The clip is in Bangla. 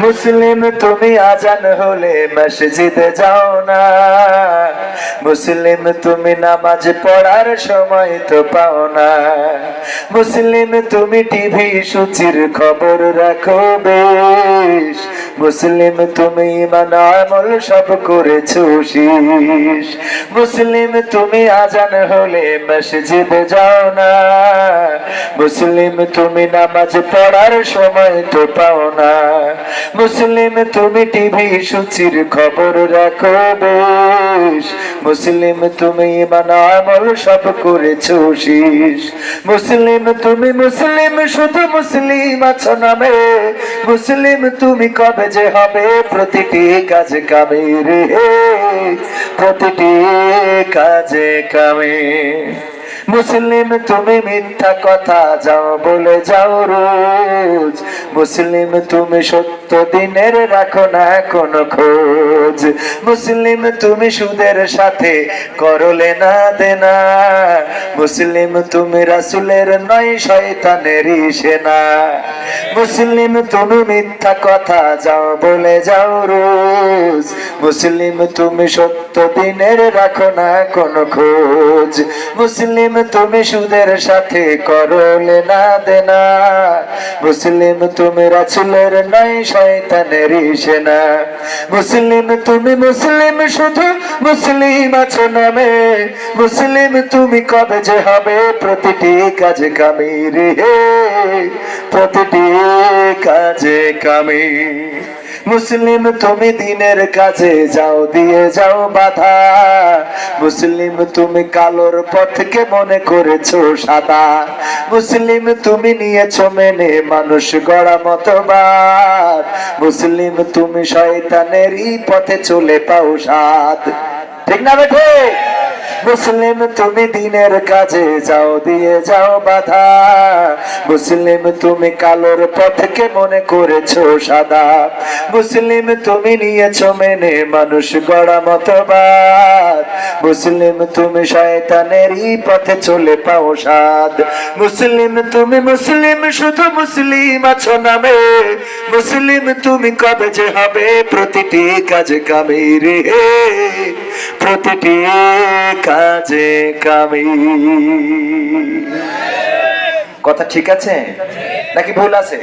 মুসলিম তুমি আজান হলে মসজিদে যাও না। মুসলিম তুমি নামাজ পড়ার সময় তো পাও না। মুসলিম তুমি টিভি সূচির খবর রাখো বেশ। মুসলিম তুমি ইমান আমল সব করেছ শীষ মুসলিম তুমি আজান হলে মসজিদে যাও না। মুসলিম তুমি নামাজ পড়ার সময় তো পাও না। মুসলিম তুমি টিভি সূচির খবর রাখো মুসলিম তুমি আমল সব করেছ শীষ মুসলিম তুমি মুসলিম, শুধু মুসলিম আছো নামে। মুসলিম তুমি কবে যে হবে প্রতিটি কাজে কামে রে প্রতিটি কাজে কামে। মুসলিম, তুমি মিথ্যা কথা যাও, বলে যাও রোজ। মুসলিম, তুমি সত্য দিনের রাখো না কোনো খোঁজ। মুসলিম, তুমি সুদের সাথে করলে না দেনা। মুসলিম, তুমি রাসুলের নয় শয়তানেরই সেনা। মুসলিম, তুমি মিথ্যা কথা যাও, বলে যাও রোজ। মুসলিম, তুমি সত্য দিনের রাখো না কোনো খোঁজ। মুসলিম তুমি সুদের সাথে করলে না দেনা। মুসলিম তুমি রাসুলের নয়, শয়তানের সেনা। মুসলিম তুমি মুসলিম, শুধু মুসলিম আছো নামে। মুসলিম তুমি কবে যে হবে? প্রতিটি কাজে কামি রে প্রতিটি কাজে কামি মুসলিম তুমি দিনের কাজে যাও, দিয়ে যাও বাধা। মুসলিম তুমি কালোর পথকে মনে করেছ সাদা। মুসলিম তুমি নিয়েছো মেনে মানুষ গড়া মতবাদ। মুসলিম তুমি শয়তানেরই পথে চলে পাও সাদ। ঠিক না বেঠে? মুসলিম তুমি দিনের কাজে যাও, দিয়ে যাও বাধা। মুসলিম তুমি কালোর পথকে মনে করেছ সাদা। মুসলিম তুমি নিয়েছো মেনে মানুষ গড়া মতবাদ। মুসলিম তুমি শয়তানেরই পথে চলে পাও সাদ। মুসলিম তুমি মুসলিম, শুধু মুসলিম আছো নামে। মুসলিম তুমি কবে যে হবে প্রতিটি কাজে কামে রে প্রতিটি কাজে কামি। কথা ঠিক আছে? নাকি ভুল আছে?